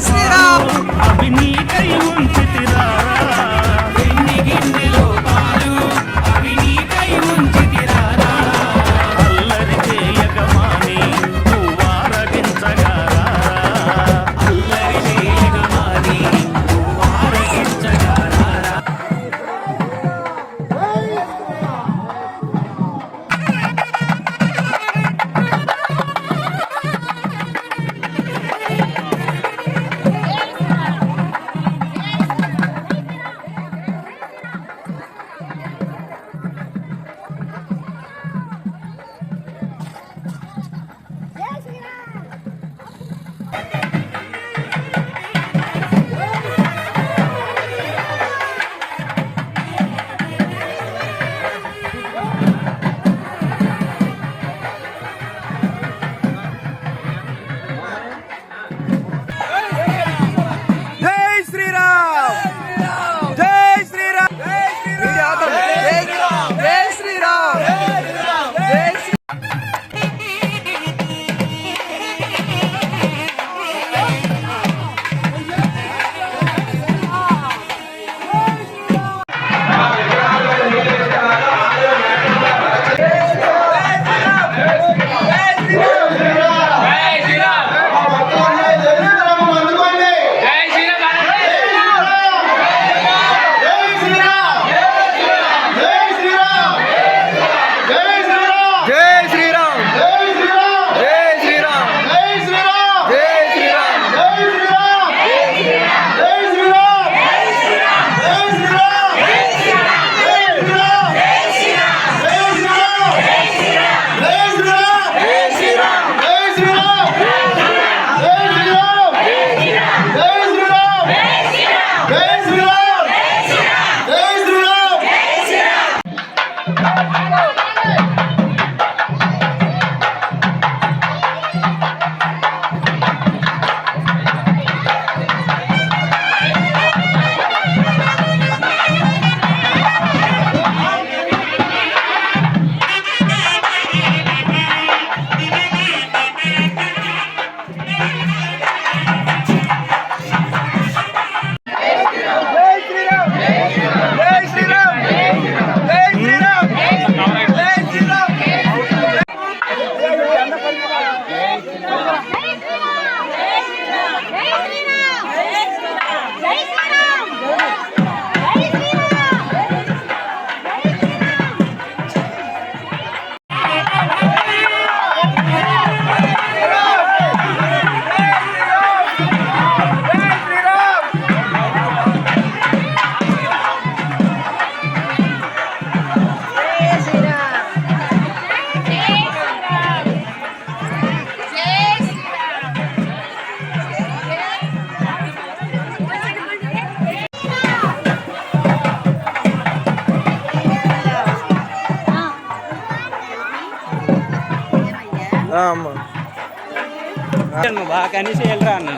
శ్రీరామ్. అవి ఉంచితిరా. బాగా కనీసం వెళ్ళరా అన్న.